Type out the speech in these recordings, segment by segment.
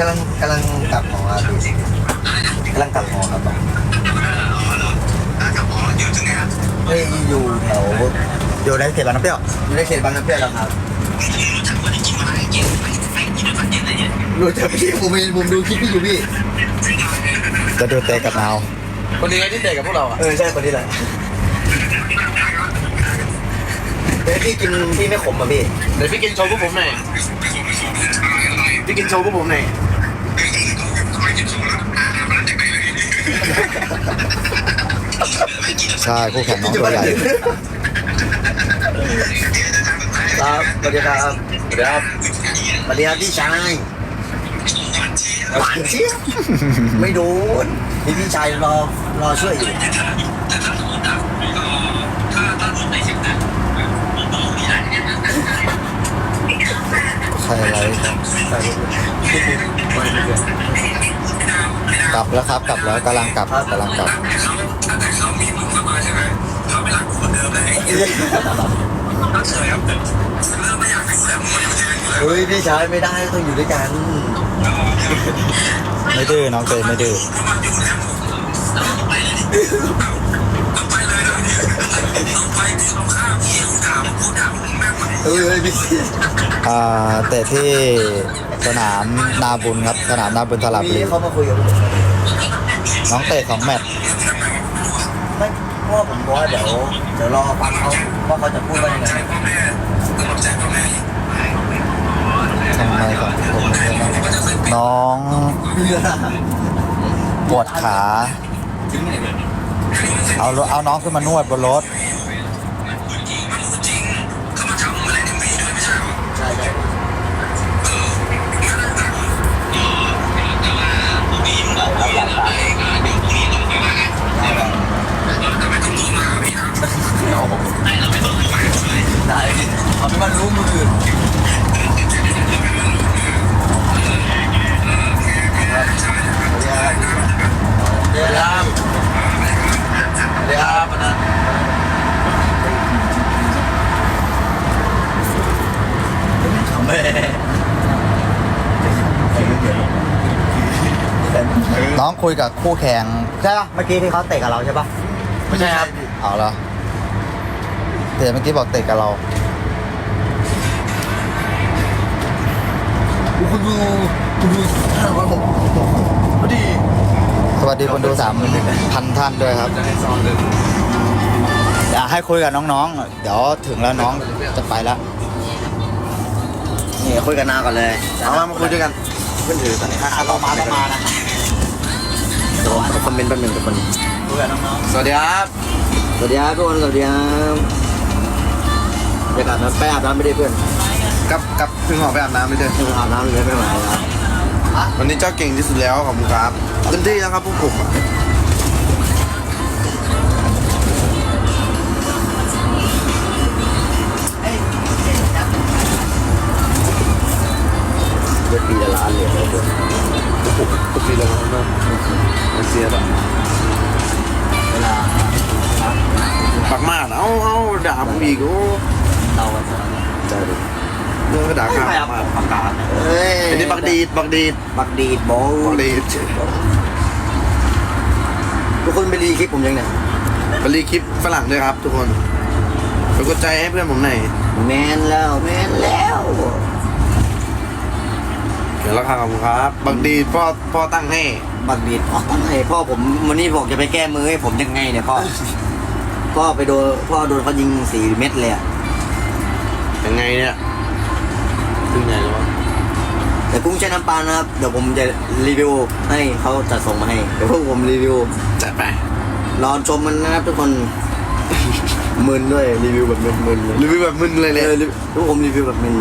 กำลังกำลังกลับหอครับพี่กำลังกลับหอครับเฮ้ยอยู่แถวอยู่ในเขตบางน้ำเปรี้ยวอยู่ในเขตบางน้ำเปรี้ยวแล้วครับรู้จักพี่ผมเห็นผมดูคลิปพี่อยู่พี่จะดูเตะกับนาวคนนี้ไงที่เตะกับพวกเราอะเออใช่คนนี้แหละเฮ้ยพี่กินพี่ไม่ขมอะพี่เดี๋ยวพี่กินโชว์พวกผมหน่อยพี่กินโชว์พวกผมหน่อย ใช่คู่แข่งน้องตัวใหญ่ครับสวัสดีครับ สวัสดีครับสวัสดีครับพี่ชายหวานเชียวไม่โดนนี่พี่ชายรอรอช่วยอยู่ใช่อะไรก ลับแล้วครับกลับแล้วกำลังกลับกำลังกลับเฮ้ยพี่ชายไม่ได้ต้องอยู่ด้วยกัน ไม่ดื้อน้องเตยไม่ดื้อเฮ้ยเฮ้ยพี่อ่าเตะที่ สนามนาบุญครับสนามนาบุญสระบุพี่รีเขามาคุยกับผมน้องเตะสองแมตช์ไม่เพราะว่าผมบอกว่าเดี๋ยวเดี๋ยวรอฟังเขาว่าเขาจะพูดว่ายังไงทำไมสองคนน้องปวดขา เอารถเอาน้องขึ้นมานวดบนรถ ได้เอาเป็นว่ารู้มือเดี๋ยวลามเดี๋ยวลามนะแม่น้องคุยกับคู่แข่งใช่ปะเมื่อกี้ที่เขาเตะกับเราใช่ปะไม่ใช่ครับ เอาละ เตะเมื่อกี้บอกเตะกับเราคุณดูคุณดูห้าร้อยหกพอดี สวัสดีคนดูสามพันท่านด้วยครับอยากให้คุยกับน้องๆ เดี๋ยวถึงแล้วน้องจะไปแล้วนี่คุยกันหน้าก่อนเลยเอามามาคุยด้วยกันเพื่อนถือตอนนี้เรามาต้องมานะเดี๋ยวคอมเมนต์แป๊บนึงทุกคนคุยกับน้องสวัสดีครับ สวัสดีครับทุกคนสวัสดีครับ บรรยากาศนั้นไปอาบน้ำไม่ได้เพื่อนกลับกลับเพิ่งออกไปอาบน้ำไม่ได้ไม่อาบน้ำเลยไม่ไหวครับวันนี้เจ้าเก่งที่สุดแล้วขอบคุณครับเต็มที่แล้วครับพวกผมอะเดือนปีละล้านเลยนะเพื่อนทุกปีแล้วนะมาเสียบอะเวลาปากมากเอาเอาด่าผมอีกโอ้ เราอะใช่ดิเรื่องก็ด่าข้ามมากประกาศเฮ้ยอันนี้บักดีดบักดีดบักดีดโบบักดีดทุกคนไปรีคลิปผมยังเนี่ยไปรีคลิปฝรั่งด้วยครับ ทุกคนไปกดใจให้เพื่อนผมหน่อยแมนแล้วแมนแล้วเดี๋ยวราคาขอบคุณครับบักดีดพ่อพ่อตั้งให้บักดีดพ่อตั้งให้พ่อผมวันนี้บอกจะไปแก้มือให้ผมยังไงเนี่ยพ่อพ่อไปโดนพ่อโดนเขายิงสี่เม็ดเลยอะ ยังไงเนี่ยถึงไหนแล้ววะแต่กุ้งใช้น้ำปลานะครับ เดี๋ยวผมจะรีวิวให้เขาจะส่งมาให้ เดี๋ยวพวกผมรีวิว จัดไปรอชมมันนะครับทุกคน มึนด้วยรีวิวแบบมึนๆเลยรีวิวแบบมึนเลยเอเนี่ยอรีวิวทุกผมรีวิวแบบมึน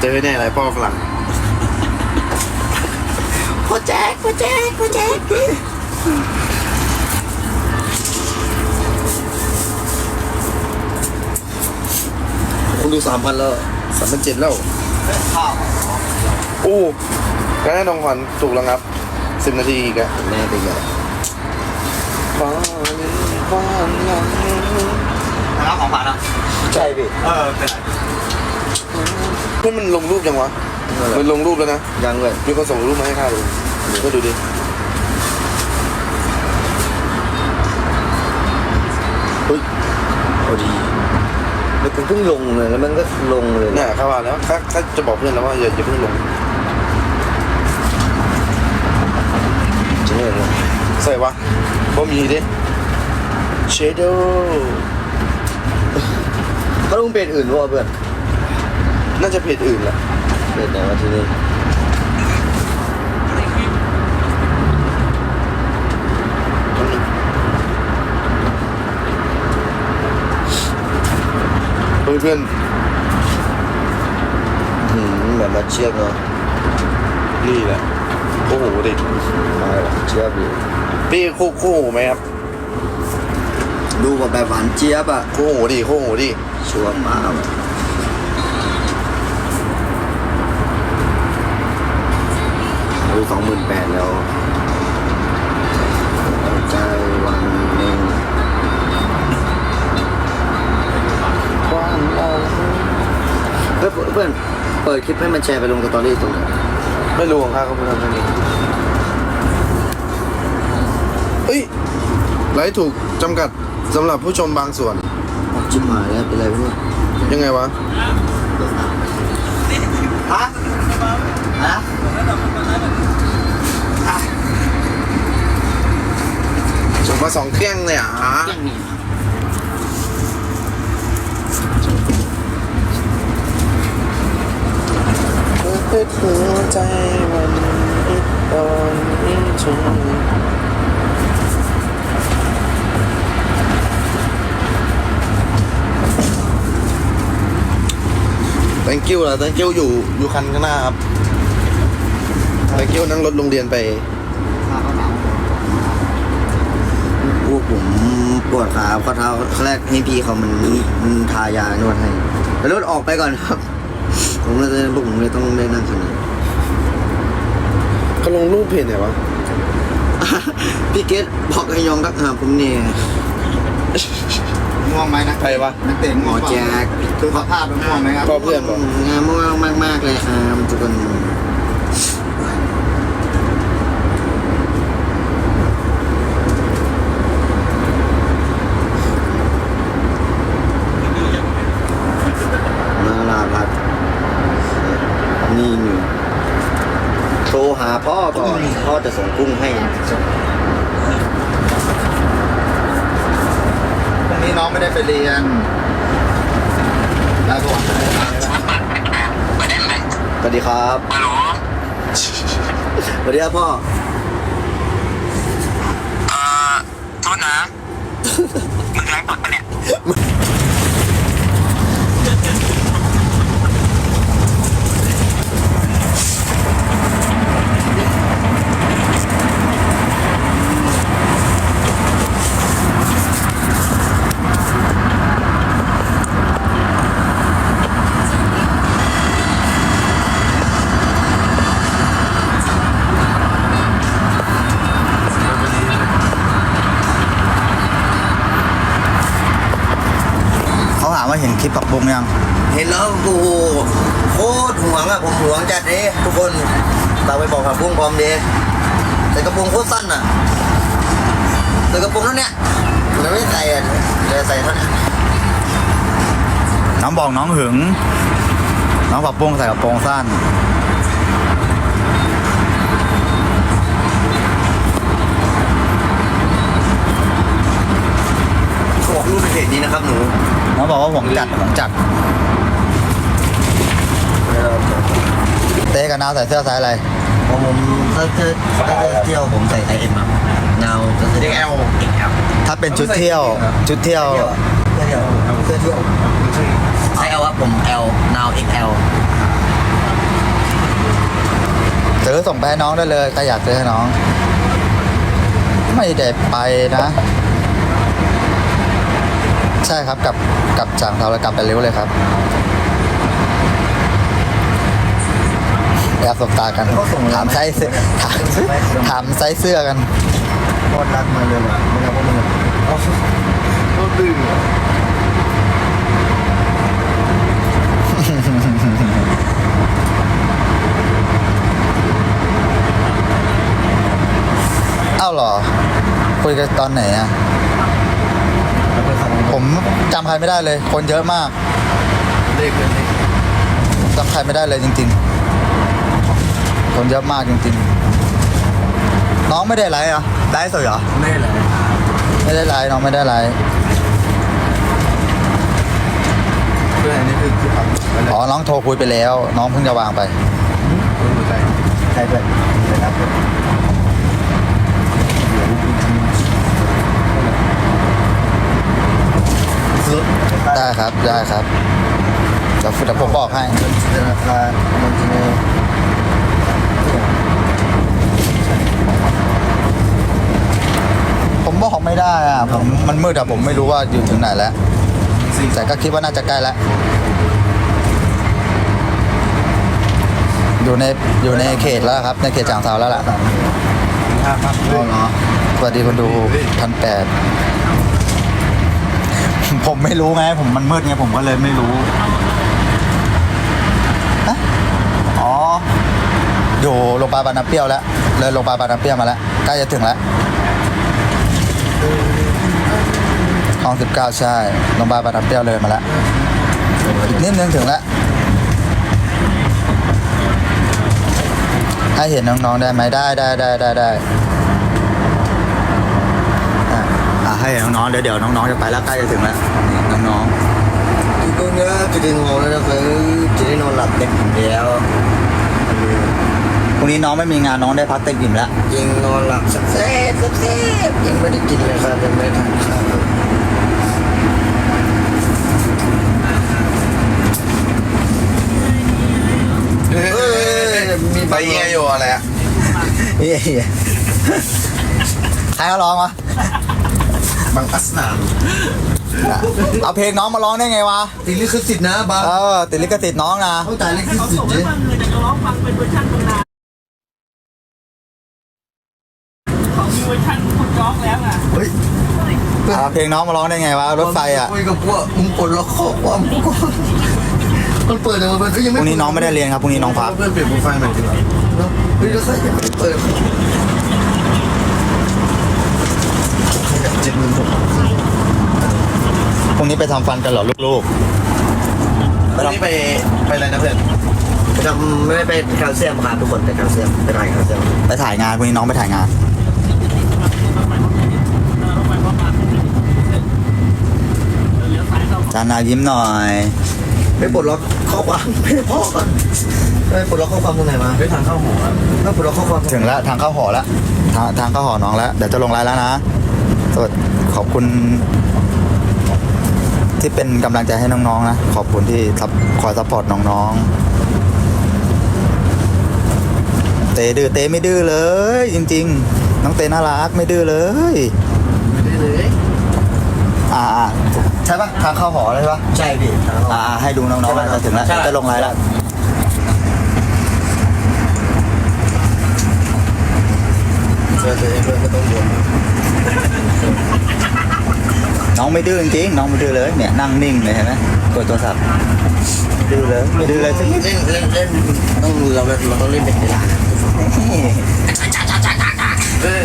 เจอแน่อะไรพ่อฝรั่ง ๆพ่อแจ๊คพ่อแจ๊คพ่อแจ๊ค คุณดูสามพันแล้วสามพันเจ็ดแล้ว ข้าวโอ้แล้วให้น้องขวัญถูกแล้วครับสิบนาทีอีกอะแม่เป็นไงฟ้าฟ้าหลังน้องของผ่านอะ ใช่พี่เออเป็นไรเพื่อนมันลงรูปยังวะมนั่นแหละมันลงรูปแล้วนะ ยังเลยมีคนส่งรูปมาให้ข้าดูเดี๋ยวก็ดูดิเฮ้ยพอดี แล้วกูเพิ่งลงเลยแล้วมันก็ลงเลยเนี่ยข้าว่าแล้วข้าข้าจะบอกเพื่อนแล้วว่าอย่าอย่าเพิ่งลงจริงเลยนะใส่วะบ่มีดิเชโดเขาลงเป็นอื่นวะเพื่อนน่าจะเพจอื่นแหละเป็นไหนวะทีนี้ เฮ้ยเพื่อนหืมแบบมาเชียบเนาะนี่แหละโอ้โหดิมาหวานเจี๊ยบเลยพี่คู่คู่หูไหมครับ ดูแบบแบบหวานเจี๊ยบอะคู่หูดิคู่หูดิชัวร์มากดูสองหมื่นแปดแล้ว เพื่อนเพื่อนเปิดคลิปให้มันแชร์ไปลงสตอรี่ตรงไหนไม่รู้ของข้าก็ไม่ทำไม่รู้เอ้ยไลฟ์ถูกจำกัดสำหรับผู้ชมบางส่วน ออกจิ้มหายแล้วเป็นไรไม่รู้ยังไงวะ ฮะฮะส่งมาสองเครื่องเลยอะเพื่ อหัวใจวันนี้ตอนนี้เธอ thank you ละ thank you อยู่อยู่คันข้างหน้าครับ thank you นั่งรถโรงเรียนไปพวกผมปวดขาข้อเท้าแรกให้พี่เขามันมันทายานวดให้แล้วรถออกไปก่อนครับ ผมเลยพวกผมเลยต้องได้นั่งคันนี้เขาลงรูปเพจไหนวะ พี่เกตบอกให้ยองทักหาผมเนี่ยง่วงไหมนะใครวะ นักเตะหมง่วองเปล่าแจ๊กคือสภาพมันง่วงไหมครับก็เพื่อนบอก งานมากมากมากๆเลยครับทุกคนนาลาพัดนี่หนึ่งโทรหา พ่อก่อนพ่อจะส่งกุ้งให้พรุ่งนี้น้องไม่ได้ไปเรียนแล้วก็สวัสดีครับสวัสดีครับพ่อโทษนะ มึงไลฟ์สดปะเนี่ย ว่าเห็นคลิปปักบุงยัง เห็นแล้วโอ้โหโคตรห่วงอะผมห่วงจัดเลยทุกคนตามไปบอกผักบุ้งพร้อมเดแต่กระโปรงโคตรสั้นอะแต่กระโปรงเท่าเนี้ยมันไม่ใส่อะเลยใส่เท่าเนี้ยน้องบอกน้องหึง น้องปักบุงใส่กระโปรงสั้นบอกรูปเป็นเพจนี้นะครับหนู น้องบอกว่าหวงจัดหวงจัดเต้กับนาวใส่เสื้อไซส์อะไรผมผมถ้าเจอถ้าเจอเที่ยวผมใส่ไซส์เอ็มอะเงาจะใส่เอลถ้าเป็นชุดเที่ยว ชุดเที่ยวเที่ยวเที่ยวเที่ยวไซส์เอลครับผม L นาว XL ซื้อส่งไปให้น้องได้เลยใครอยากซื้อให้น้อง ไม่ได้ไปนะ ใช่ครับกับกับจากเราแล้วกลับไปเร็วเลยครับแอบสบตากันถามไซส์ถามถามไซส์เสื้อกันกอดรักมาเลยนอไม่รับพวกมึงก็ดื้อเอ้าหรอ คุยกันตอนไหนอะ ผมจำใครไม่ได้เลย คนเยอะมากเลขเลยเลขจำใครไม่ได้เลยจริง ๆ คนเยอะมากจริง ๆ น้องไม่ได้ไลฟ์เหรอไลฟ์สดเหรอไม่เลยไม่ได้ไลฟ์น้องไม่ได้ไลฟ์เพื่อนอันนี้คือคือทำอะไรอ๋อน้องโทรคุยไปแล้ว น้องเพิ่งจะวางไปคือใครใช่ด้วยนะครับสุด ได้ครับได้ครับเดี๋ยวเดี๋ยวผมบอกให้ มันจะราคามันจะผมบอกไม่ได้อะผมมันมืดอะผมไม่รู้ว่าอยู่ถึงไหนแล้วสี่แต่ก็คิดว่าน่าจะใกล้แล้วอยู่ในอยู่ในเขตแล้วครับ ในเขตจางเซาแล้วล่ะห้าพันอ๋อเหรอสวัสดีคนดูพันแปด ผมไม่รู้ไง ผมมันมืดไงผมก็เลยไม่รู้ฮะอ๋อ อยู่โรงพยาบาลบางน้ำเปรี้ยวแล้ว เลยโรงพยาบาลบางน้ำเปรี้ยวมาแล้ว ใกล้จะถึงแล้วห้องสิบเก้าใช่ โรงพยาบาลบางน้ำเปรี้ยวเลยมาแล้ว อีกนิดนึงถึงแล้วให้เห็นน้องๆได้ไหมได้ได้ได้ได้ได้อะอะ ให้เห็นน้องๆเดี๋ยวเดี๋ยวน้องๆจะไปแล้วใกล้จะถึงแล้วนี่น้องทุกคนก็จะได้นอนแล้วนะครับจะได้นอนหลับเต็มอิ่มแล้วๆพรุ่งนี้น้องไม่มีงานน้องได้พักเต็มอิ่มแล้วยิงนอนหลับสักแซ่บสักแซ่บยังไม่ได้กินเลยครับยังไม่ได้ทานข้าวเฮ้ยมีไปเยี่ยโยอะไรอะเฮ้ยใครเขาร้องวะ บางอัสนามเอาเพลงน้องมาร้องได้ไงวะ ติดลิขสิทธิ์นะบางเออ ติดลิขสิทธิ์น้องนะ เขาจ่ายลิขสิทธิ์เจ๊ฟังเลยแต่ก็ร้องฟังเป็นเวอร์ชันตำนานเขามีเวอร์ชันคุณร้องแล้วอะเฮ้ยเอาเพลงน้องมาร้องได้ไงวะ รถไฟอะคุยกับพวกมึงปลดล็อกข้อความกูก่อนมันเปิดแต่มันก็ยังพไม่รุ่งนี้น้องไม่ได้เรียนครับพรุ่งนี้น้องพัก เพื่อนเปลี่ยนโปรไฟล์ใหม่ดีกว่าเนาะเฮ้ยแล้วใครยังไม่เปิด เจ็ดหมื่นหก พรุ่ง นี้ไปทำฟันกันเหรอลูกวันนี้ไปไปอะไรนะเพื่อนไปทำไม่ได้ไปแคลเซียมครับทุกคนไปแคลเซียมไปถ่ายแคลเซียมๆ ไปถ่ายงานพรุ่งนี้น้องไปถ่ายงาน จานนายิ้มหน่อย ไปปลดล็อกข้อความไม่ได้พ่อก่อนไปปลดล็อกข้อความตรงไหนมาไปทางเข้าหัวถ้าปลดล็อกข้อความถึงแล้วทางเข้าหอแล้วทางทางเข้าหอน้องแล้วเดี๋ยวจะลงไลน์แล้วนะสวัสดีขอบคุณ ที่เป็นกำลังใจให้น้องๆนะขอบคุณที่ซัพคอยซัพพอร์ตน้องๆเตดื้อเตไม่ดื้อเลย จริง ๆ น้องเตน่ารักไม่ดื้อเลยไม่ได้เลยอ่าอ่าใช่ปะทางเข้าหอเลยปะใช่พี่ทางเข้าอ่าอ่าให้ดูน้องๆนะจะถึงแล้วใช่จะลงไลน์แล้วเจอตัวเองด้วยไม่ต้องบ่น น้องไม่ดื้อจริงๆน้องไม่ดื้อเลยเนี่ยนั่งนิ่งเลยเห็นไหมกดโทรศัพท์ไม่ดื้อเลยไม่ดื้อเลยสักนิดเล่นเล่นเล่นต้องเราเราต้องเล่นเป็นเวลาเอ้ย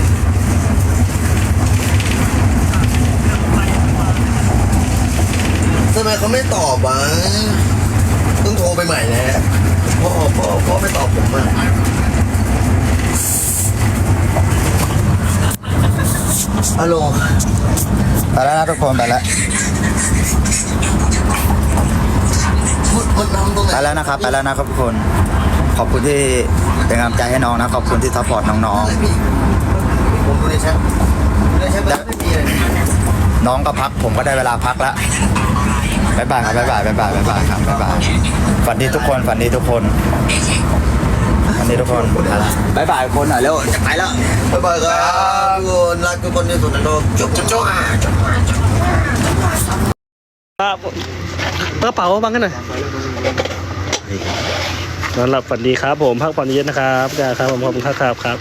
ทำไมเขาไม่ตอบวะต้องโทรไปใหม่แหละพ่อพ่อพ่อไม่ตอบผมอะ ฮัลโหลไปแล้วนะทุกคนไปแล้วมันมันทำตรงไหนไปแล้วนะครับไปแล้วนะครับทุกคน ขอบคุณที่เป็นกำลังใจให้น้องนะ ขอบคุณที่ซัพพอร์ตน้องอะไรพี่ผมดูในแชทดูในแชทมันไม่มีเลยๆน้องก็พักผมก็ได้เวลาพักแล้วบ๊ายบายครับบ๊ายบายบ๊ายบายบ๊ายบายครับบ๊ายบายฝันดีทุกคนฝันดีทุกคนฝั นดีทุกคนไปละบ๊ายบายคนหน่อยเร็วจะไปแล้วบ๊ายบายครับทุกคนรักทุกคนที่สุดนะโดมจุ๊บจุ๊บจุ๊บครับกระเป๋าบังกันหน่อยนอนหลับฝันดีครับ ผมพักผ่อนเยอะนะครับครับผมขอบคุณครับครับครับ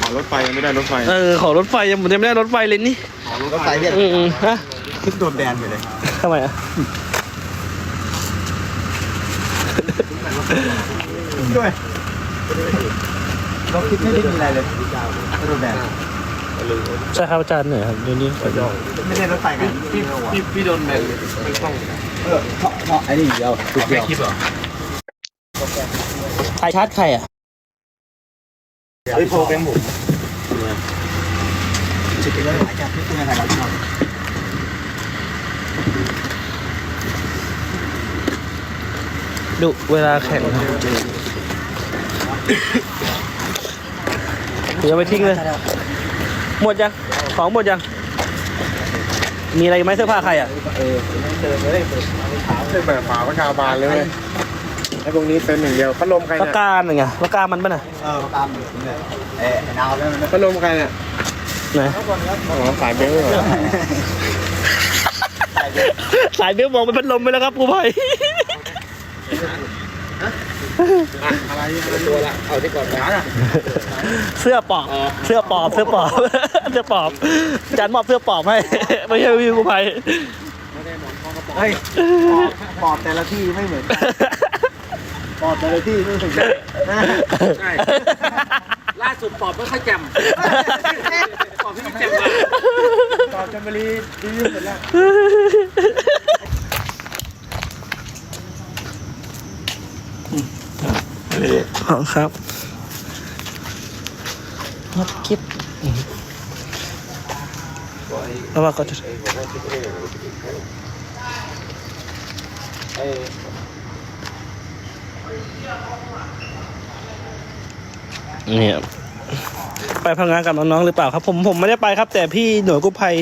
ขอรถไฟยังไม่ได้รถไฟเออขอรถไฟยังผมยังไม่ได้รถไฟเลยนี่รถไฟเรียกอืมอืมฮะโดนแบนไปเลยทำไมอะด้วย เราคิดไม่ได้มีอะไรเลยโดนแบนใช่ครับอาจารย์เหนื่อยครับเดี๋ยวนี้ไม่ใช่รถไฟกันพี่พี่พี่โดนแมนไม่ต้องเออเพราะเพราะไอ้นี่เดียวตุกเดียวคลิปเหรอใครชาร์จใครอะเฮ้ยโพเป็นผมจิตใจหลายจากที่คุณอะไรเราชอบดุเวลาแข่งครับ เดี๋ยวไปทิ้งเลย หมดยัง ของหมดยัง มีอะไรไหมเสื้อผ้าใครอะเป็นแบบฝาประชาบานเลยเว้ยไอ้พวกนี้เป็นอย่งเดียวพัดลมใครปากเนี่ยกาหนึ่งอะปากกามันป่ะน่ะเออตามเนี่ยเอ๊ะนาวแล้วมันพัดลมใครเนี่ยไหนอ๋อสายเบลเหรอ สายเบลมองเป็นพัดลมไปแล้วครับกูภัย อะไรอะไรตัวละเอาที่ก่อนนะเสื้อปอบ เสื้อปอบ เสื้อปอบ เสื้อปอบอาจารย์มอบเสื้อปอบให้ ไม่ใช่วิวกูภัยเฮ้ยปอบแต่ละที่ไม่เหมือนกันปอบแต่ละที่ไม่เหมือนกันใช่ล่าสุดปอบไม่ค่อยแจ่มปอบไม่ค่อยแจ่มว่ะตอบจันบรีดีหมดแล้ว องครับนับคิดแล้วว่าก็จะเนี่ยไปพังงานกับน้องๆหรือเปล่าครับ ผมผมไม่ได้ไปครับ แต่พี่หน่วยกู้ภัย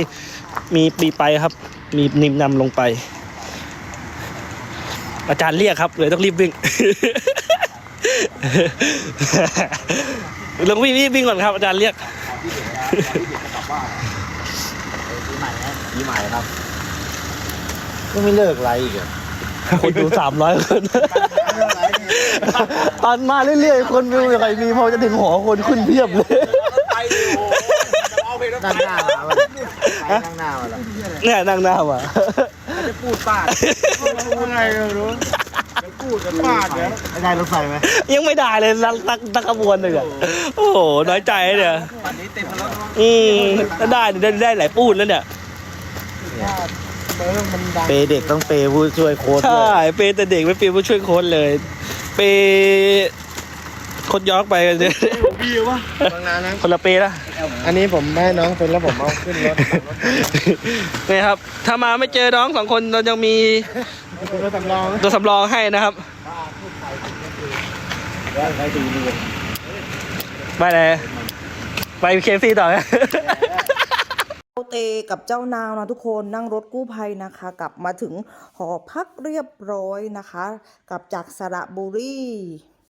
มีปีไปครับ มีนิมนำลงไป อาจารย์เรียกครับเลยต้องรีบวิ่ง ลงวิ่งวิ่งวิ่งก่อนครับอาจารย์เรียกปีใหม่ครับก็ไม่เลิกไรอีกอะคนดูสามร้อยคน ตอนมาเรื่อยๆ คนวิวยังไงมีพอจะถึงหอคนขึ้นเพียบเลย ไปดิโอ้จะเอาเพลงรถไฟนั่งหน้ามาวันนั่งหน้ามาแล้วเนี่ยนั่งหน้าว่ะจะพูดป้าดอะไรไม่รู้ พูดกันปาดเนี่ยได้รถไฟไหมยังไม่ได้เลยตักตักตักขบวนหนึ่งอะโอ้โหน้อยใจเนี่ยวันนี้เต็มแล้วอืมถ้าได้ได้ได้หลายปูนแล้วเนี่ยเปย์เด็กต้องเปย์ผู้ช่วยโค้ชด้ใช่วยเปย์แต่เด็กไม่เปย์ผู้ช่วยโค้ชเลย เปย์โคดยอกไปกันเนี่ยบางนานะคนละเปย์ละอันนี้ผมให้น้องเป็นแล้วผมเอาขึ้นรถนี่ครับ ถ้ามาไม่เจอน้องสองคนเรายังมี รถสำรองตัวสำรองให้นะครับไปเลยไปเคฟซีต่อเตกับเจ้านาวนะทุกคนนั่งรถกู้ภัยนะคะ กลับมาถึงหอพักเรียบร้อยนะคะ กลับจากสระบุรี